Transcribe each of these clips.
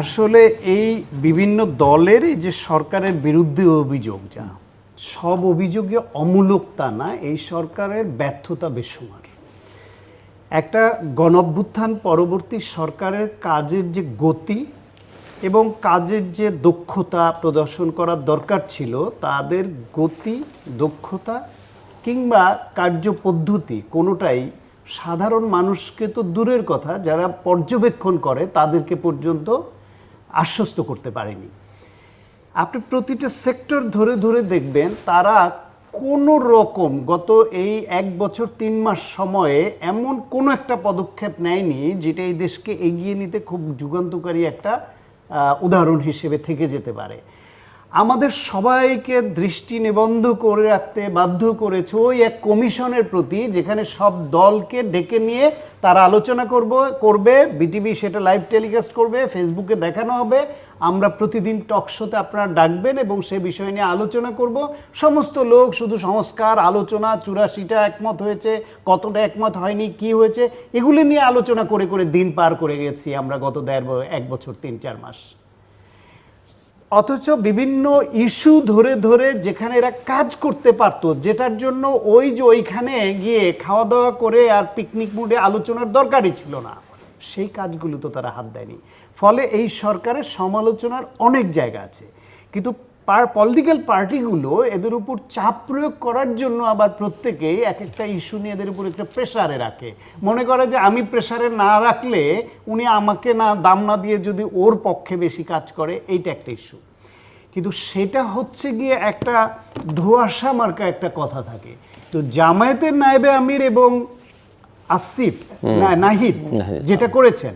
আসলে এই বিভিন্ন দলের যে সরকারের বিরুদ্ধে অভিযোগ, যা সব অভিযোগে অমূলক তা না, এই সরকারের ব্যর্থতা বেসুমার। একটা গণভ্যুত্থান পরবর্তী সরকারের কাজের যে গতি এবং কাজের যে দক্ষতা প্রদর্শন করার দরকার ছিল, তাদের গতি, দক্ষতা কিংবা কার্যপদ্ধতি কোনোটাই সাধারণ মানুষকে তো দূরের কথা, যারা পর্যবেক্ষণ করে তাদেরকে পর্যন্ত আশ্বস্ত করতে পারেনি। আপনি প্রতিটা সেক্টর ধরে ধরে দেখবেন, তারা কোনো রকম গত এই এক বছর তিন মাস সময়ে এমন কোনো একটা পদক্ষেপ নেয়নি, যেটা এই দেশকে এগিয়ে নিতে খুব যুগান্তকারী একটা উদাহরণ হিসেবে থেকে যেতে পারে। আমাদের সবাইকে দৃষ্টি নিবন্ধ করে রাখতে বাধ্য করেছে ওই এক কমিশনের প্রতি, যেখানে সব দলকে ডেকে নিয়ে তারা আলোচনা করব, করবে, বিটিভি সেটা লাইভ টেলিকাস্ট করবে, ফেসবুকে দেখানো হবে। আমরা প্রতিদিন টক শোতে আপনারা ডাকবেন এবং সে বিষয় নিয়ে আলোচনা করব। সমস্ত লোক শুধু সংস্কার, আলোচনা, চুরাশিটা একমত হয়েছে, কতটা একমত হয়নি, কি হয়েছে, এগুলি নিয়ে আলোচনা করে করে দিন পার করে গেছি আমরা গত দেড় এক বছর, তিন চার মাস। অথচ বিভিন্ন ইস্যু ধরে ধরে যেখানে এরা কাজ করতে পারতো, যেটার জন্য ওই যে ওইখানে গিয়ে খাওয়া দাওয়া করে আর পিকনিক মুডে আলোচনার দরকারই ছিল না। সেই কাজগুলো তো তারা হাত দেয়নি। ফলে এই সরকারের সমালোচনার অনেক জায়গা আছে। কিন্তু পলিটিক্যাল পার্টিগুলো এদের উপর চাপ প্রয়োগ করার জন্য আবার প্রত্যেকেই এক একটা ইস্যু নিয়ে এদের উপর একটা প্রেশারে রাখে। মনে করে যে আমি প্রেশারে না রাখলে উনি আমাকে না দাম না দিয়ে যদি ওর পক্ষে বেশি কাজ করে এইটা একটা ইস্যু কিন্তু সেটা হচ্ছে গিয়ে একটা ধোয়াশা মার্কা একটা কথা থাকে। তো জামায়াতের নায়েবে আমির এবং আসিফ নাহিদ, যেটা করেছেন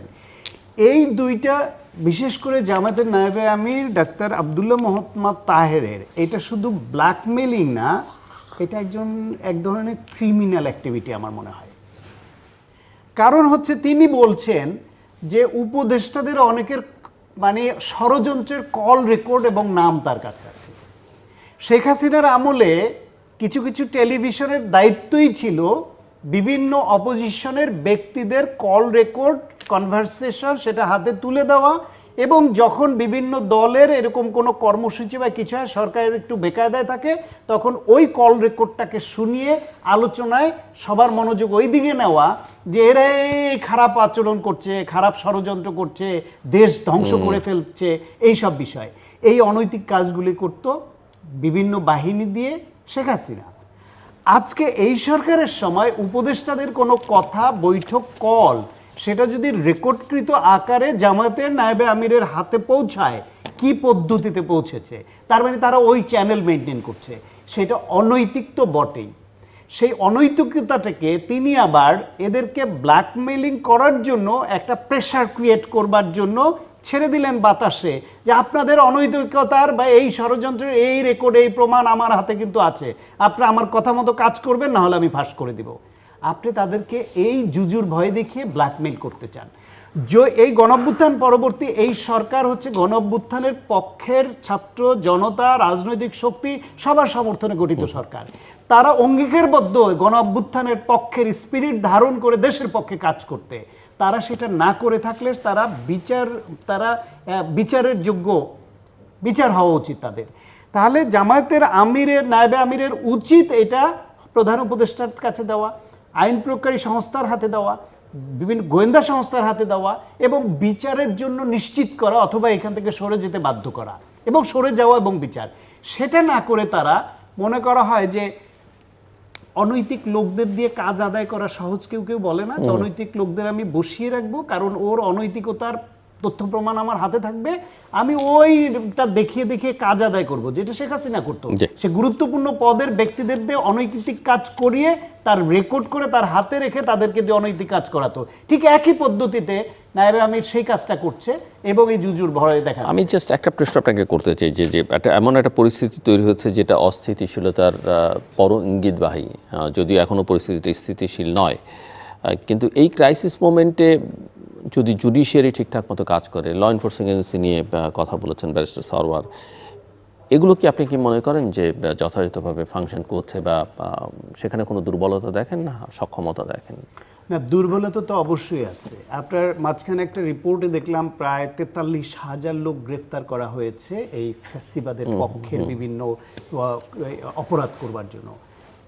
এই দুইটা বিশেষ করে জামায়াতের নায়েবে আমির, ডাক্তার আবদুল্লাহ মোহাম্মদ তাহেরের। এটা শুধু ব্ল্যাকমেলিং না, এটা একজন, এক ধরনের ক্রিমিনাল অ্যাক্টিভিটি আমার মনে হয়। কারণ হচ্ছে তিনি বলছেন যে উপদেষ্টাদের অনেকের মানে ষড়যন্ত্রের কল রেকর্ড এবং নাম তার কাছে আছে। শেখ হাসিনার আমলে কিছু কিছু টেলিভিশনের দায়িত্বই ছিল বিভিন্ন অপোজিশনের ব্যক্তিদের কল রেকর্ড কনভারসেশন সেটা হাতে তুলে দেওয়া এবং যখন বিভিন্ন দলের এরকম কোনো কর্মসূচি বা কিছু হয় সরকারের একটু বেকায়দায় থাকে তখন ওই কল রেকর্ডটাকে শুনিয়ে আলোচনায় সবার মনোযোগ ওই দিকে নেওয়া যে এরা এই খারাপ আচরণ করছে খারাপ ষড়যন্ত্র করছে দেশ ধ্বংস করে ফেলছে এই সব বিষয়। এই অনৈতিক কাজগুলি করত বিভিন্ন বাহিনী দিয়ে শেখ হাসিনা। আজকে এই সরকারের সময় উপদেষ্টাদের কোনো কথা, বৈঠক, কল, সেটা যদি রেকর্ডকৃত আকারে জামাতের নায়েবে আমিরের হাতে পৌঁছায়, কি পদ্ধতিতে পৌঁছেছে? তার মানে তারা ওই চ্যানেল মেনটেন করছে। সেটা অনৈতিক তো বটেই। সেই অনৈতিকতাটাকে তিনি আবার এদেরকে ব্ল্যাকমেলিং করার জন্য একটা প্রেশার ক্রিয়েট করবার জন্য ছেড়ে দিলেন বাতাসে যে আপনাদের অনৈতিকতার বা এই ষড়যন্ত্রের এই রেকর্ড এই প্রমাণ আমার হাতে কিন্তু আছে। আপনারা আমার কথা মতো কাজ করবেন না হলে আমি ফাঁস করে দিব। আপনি তাদেরকে এই জুজুর ভয় দেখিয়ে ব্ল্যাকমেল করতে চান। যে এই গণঅভ্যুত্থান পরবর্তী, এই সরকার হচ্ছে গণঅভ্যুত্থানের পক্ষের ছাত্র জনতা, রাজনৈতিক শক্তি, সবার সমর্থনে গঠিত সরকার। তারা অঙ্গীকারবদ্ধ গণ অভ্যুত্থানের পক্ষের স্পিরিট ধারণ করে দেশের পক্ষে কাজ করতে। তারা সেটা না করে থাকলে তারা বিচার, তারা বিচারের যোগ্য, বিচার হওয়া উচিত তাদের। তাহলে জামায়াতের আমিরের, নায়বে আমিরের উচিত এটা প্রধান উপদেষ্টার কাছে দেওয়া, আইন প্রয়োগকারী সংস্থার হাতে দেওয়া, বিভিন্ন গোয়েন্দা সংস্থার হাতে দেওয়া এবং বিচারের জন্য নিশ্চিত করা অথবা এখান থেকে সরে যেতে বাধ্য করা এবং সরে যাওয়া এবং বিচার। সেটা না করে তারা মনে করা হয় যে অনৈতিক লোকদের দিয়ে কাজ আদায় করা সহজ কেউ কেউ বলে না যে অনৈতিক লোকদের আমি বসিয়ে রাখব কারণ ওর অনৈতিকতার তথ্য প্রমাণ আমার হাতে থাকবে আমি ওইটা দেখিয়ে দেখিয়ে কাজ আদায় করব যেটা শেখ হাসিনা করতো। সে গুরুত্বপূর্ণ পদের ব্যক্তিদের দিয়ে অনৈতিক কাজ করিয়ে তার রেকর্ড করে তার হাতে রেখে তাদেরকে দিয়ে অনৈতিক কাজ করাতো। ঠিক একই পদ্ধতিতে নায়েবে আমির সেই কাজটা করছে এবং এই জুজুর ভয় দেখা আমি জাস্ট একটা প্রশ্ন আপনাকে করতে চাই যে যে একটা এমন একটা পরিস্থিতি তৈরি হচ্ছে যেটা অস্থিতিশীলতার পর ইঙ্গিতবাহী যদিও এখনও পরিস্থিতিটা স্থিতিশীল নয়। কিন্তু এই ক্রাইসিস মোমেন্টে যদি জুডিশিয়ারি ঠিকঠাক মতো কাজ করে ল এনফোর্সিং এজেন্সি নিয়ে কথা বলেছেন ব্যারিস্টার সরওয়ার এগুলো কি আপনি কি মনে করেন যে যথাযথভাবে ফাংশন করছে বা সেখানে কোনো দুর্বলতা দেখেন না সক্ষমতা দেখেন? না দুর্বলতা তো অবশ্যই আছে। আপনার মাঝখানে একটা রিপোর্টে দেখলাম প্রায় তেতাল্লিশ হাজার লোক গ্রেফতার করা হয়েছে এই ফ্যাসিবাদের পক্ষের বিভিন্ন অপরাধ করবার জন্য।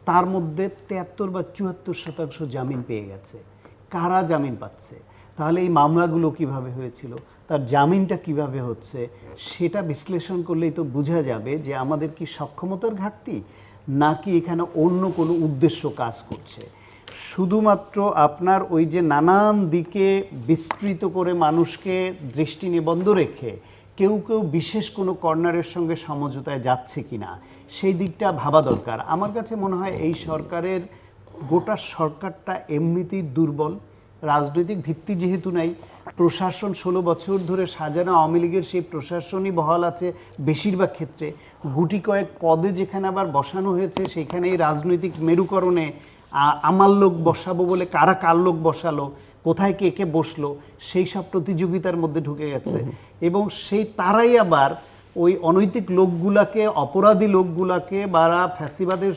তার মধ্যে তেয়াত্তর বা চুয়াত্তর শতাংশ জামিন পেয়ে গেছে। কারা জামিন পাচ্ছে? তাহলে এই মামলাগুলো কীভাবে হয়েছিল? তার জামিনটা কীভাবে হচ্ছে? সেটা বিশ্লেষণ করলেই তো বোঝা যাবে যে আমাদের কি সক্ষমতার ঘাটতি, নাকি এখানে অন্য কোনো উদ্দেশ্য কাজ করছে? শুধুমাত্র আপনার ওই যে নানান দিকে বিস্তৃত করে মানুষকে দৃষ্টি নিবন্ধ রেখে কেউ কেউ বিশেষ কোনো কর্নারের সঙ্গে সমঝোতায় যাচ্ছে কি না সেই দিকটা ভাবা দরকার। আমার কাছে মনে হয় এই সরকারের গোটা সরকারটা এমনিতেই দুর্বল। রাজনৈতিক ভিত্তি যেহেতু নাই প্রশাসন ষোলো বছর ধরে সাজানো আওয়ামী লীগের সেই প্রশাসনই বহাল আছে বেশিরভাগ ক্ষেত্রে। গুটি কয়েক পদে যেখানে আবার বসানো হয়েছে সেখানে এই রাজনৈতিক মেরুকরণে আমার লোক বসাবো বলে কারা কার লোক বসালো কোথায় কে কে বসল সেই সব প্রতিযোগিতার মধ্যে ঢুকে গেছে। এবং সেই তারাই আবার ওই অনৈতিক লোকগুলাকে অপরাধী লোকগুলাকে বা ফ্যাসিবাদের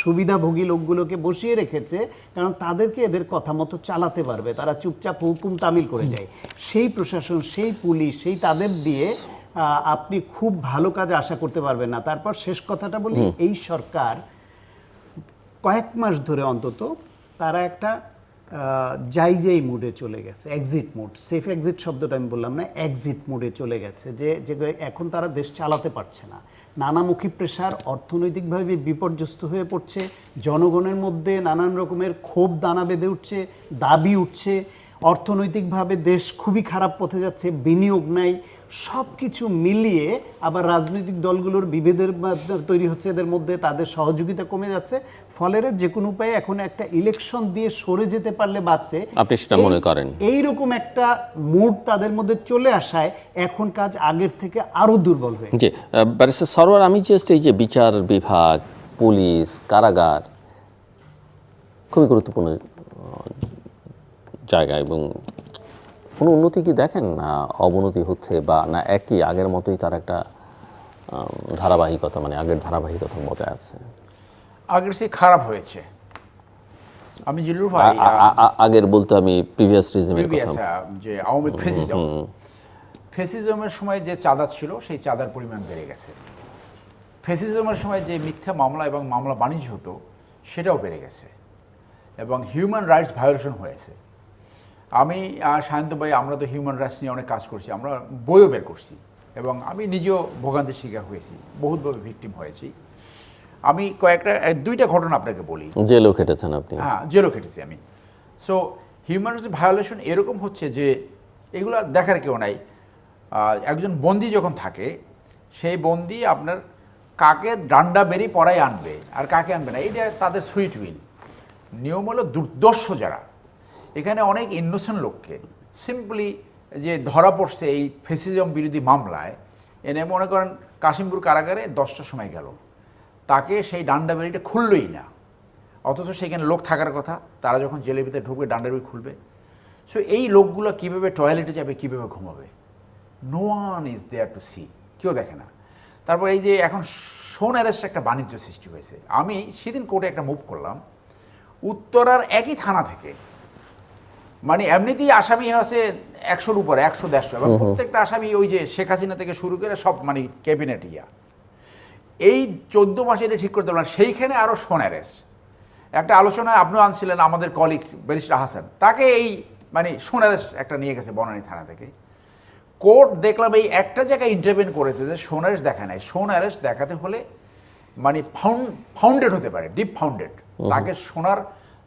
সুবিধাভোগী লোকগুলোকে বসিয়ে রেখেছে কারণ তাদেরকে এদের কথা মতো চালাতে পারবে। তারা চুপচাপ হুকুম তামিল করে যায়। সেই প্রশাসন সেই পুলিশ সেই তাদের দিয়ে আপনি খুব ভালো কাজ আশা করতে পারবেন না। তারপর শেষ কথাটা বলি এই সরকার কয়েক মাস ধরে অন্তত তারা একটা যাই যাই মুডে চলে গেছে এক্সিট মুড সেফ এক্সিট শব্দটা আমি বললাম না এক্সিট মুডে চলে গেছে, যে যে এখন তারা দেশ চালাতে পারছে না। নানামুখী প্রেশার অর্থনৈতিকভাবে বিপর্যস্ত হয়ে পড়ছে, জনগণের মধ্যে নানান রকমের ক্ষোভ দানা বেঁধে উঠছে, দাবি উঠছে, অর্থনৈতিকভাবে দেশ খুবই খারাপ পথে যাচ্ছে, বিনিয়োগ নাই সব কিছু মিলিয়ে আবার রাজনৈতিক দলগুলোর বিভেদের তৈরি হচ্ছে এদের মধ্যে তাদের সহযোগিতা কমে যাচ্ছে। ফলে এরা যে কোনো উপায়ে এখন একটা ইলেকশন দিয়ে সরে যেতে পারলে বাঁচে আপনি সেটা মনে করেন। এইরকম একটা মুড তাদের মধ্যে চলে আসায় এখন কাজ আগের থেকে আরও দুর্বল হয়ে জি ব্যারিস্টার সরোয়ার আমি জাস্ট এই যে বিচার বিভাগ পুলিশ কারাগার খুবই গুরুত্বপূর্ণ জায়গা এবং কোনো উন্নতি কি দেখেন? না অবনতি হচ্ছে বা না একই আগের মতোই তার একটা ধারাবাহিকতা মানে আগের ধারাবাহিকতা বজায় আছে? আগের সে খারাপ হয়েছে। আমি জিল্লুর ভাই আগের বলতে আমি প্রিভিয়াস রিজিমের কথা। যে আওয়ামী ফেসিজম। ফেসিজমের সময় যে চাঁদা ছিল সেই চাঁদার পরিমাণ বেড়ে গেছে। ফেসিজমের সময় যে মিথ্যা মামলা এবং মামলা বাণিজ্য হতো সেটাও বেড়ে গেছে। এবং হিউম্যান রাইটস ভায়োলেশন হয়েছে। আমি আর সায়ন্ত ভাই আমরা তো হিউম্যান রাইটস নিয়ে অনেক কাজ করছি আমরা বইও বের করছি এবং আমি নিজেও ভোগান্তির শিকার হয়েছি বহুতভাবে ভিকটিম হয়েছি। আমি কয়েকটা দুইটা ঘটনা আপনাকে বলি। জেলেও খেটেছেন আপনি। হ্যাঁ জেলও খেটেছি আমি। সো হিউম্যান রাইটস ভায়োলেশন এরকম হচ্ছে যে এগুলো দেখার কেউ নাই। একজন বন্দি যখন থাকে সেই বন্দি আপনার কাকে ডান্ডা বেরি পড়াই আনবে আর কাকে আনবে না এইটা তাদের সুইট উইল নিয়ম হলো দুর্দর্শ যারা এখানে অনেক ইনোসেন্ট লোককে। সিম্পলি যে ধরা পড়ছে এই ফেসিজম বিরোধী মামলায়, এনে মনে করেন কাশিমপুর কারাগারে দশটার সময় গেল। তাকে সেই ডান্ডা বেরিটা খুললই না। অথচ সেখানে লোক থাকার কথা, তারা যখন জেলের ভিতরে ঢুকবে ডান্ডার বই খুলবে। সো এই লোকগুলো কীভাবে টয়লেটে যাবে, কীভাবে ঘুমাবে? No one is there to see কেউ দেখে না। তারপর এই যে এখন সোন অ্যারেস্ট একটা বাণিজ্য সৃষ্টি হয়েছে। আমি সেদিন কোর্টে একটা মুভ করলাম। উত্তরার একই থানা থেকে মানে এমনিতেই আসামি আছে একশোর উপরে একশো দেড়শো। এবং প্রত্যেকটা আসামি ওই যে শেখ হাসিনা থেকে শুরু করে সব মানে ক্যাবিনেট ইয়া। এই চোদ্দ মাসে এটা ঠিক করতে পারলাম সেইখানে আরও সোন অ্যারেস্ট একটা আলোচনায় আপনিও আনছিলেন আমাদের কলিগ ব্যারিস্টার হাসান। তাকে এই মানে সোন অ্যারেস্ট একটা নিয়ে গেছে বনানী থানা থেকে। কোর্ট দেখলাম এই একটা জায়গায় ইন্টারভেন করেছে যে সোন অ্যারেস্ট দেখা নাই। সোন অ্যারেস্ট দেখাতে হলে মানে ফাউন্ড ফাউন্ডেড হতে পারে ডিপ ফাউন্ডেড তাকে সোনার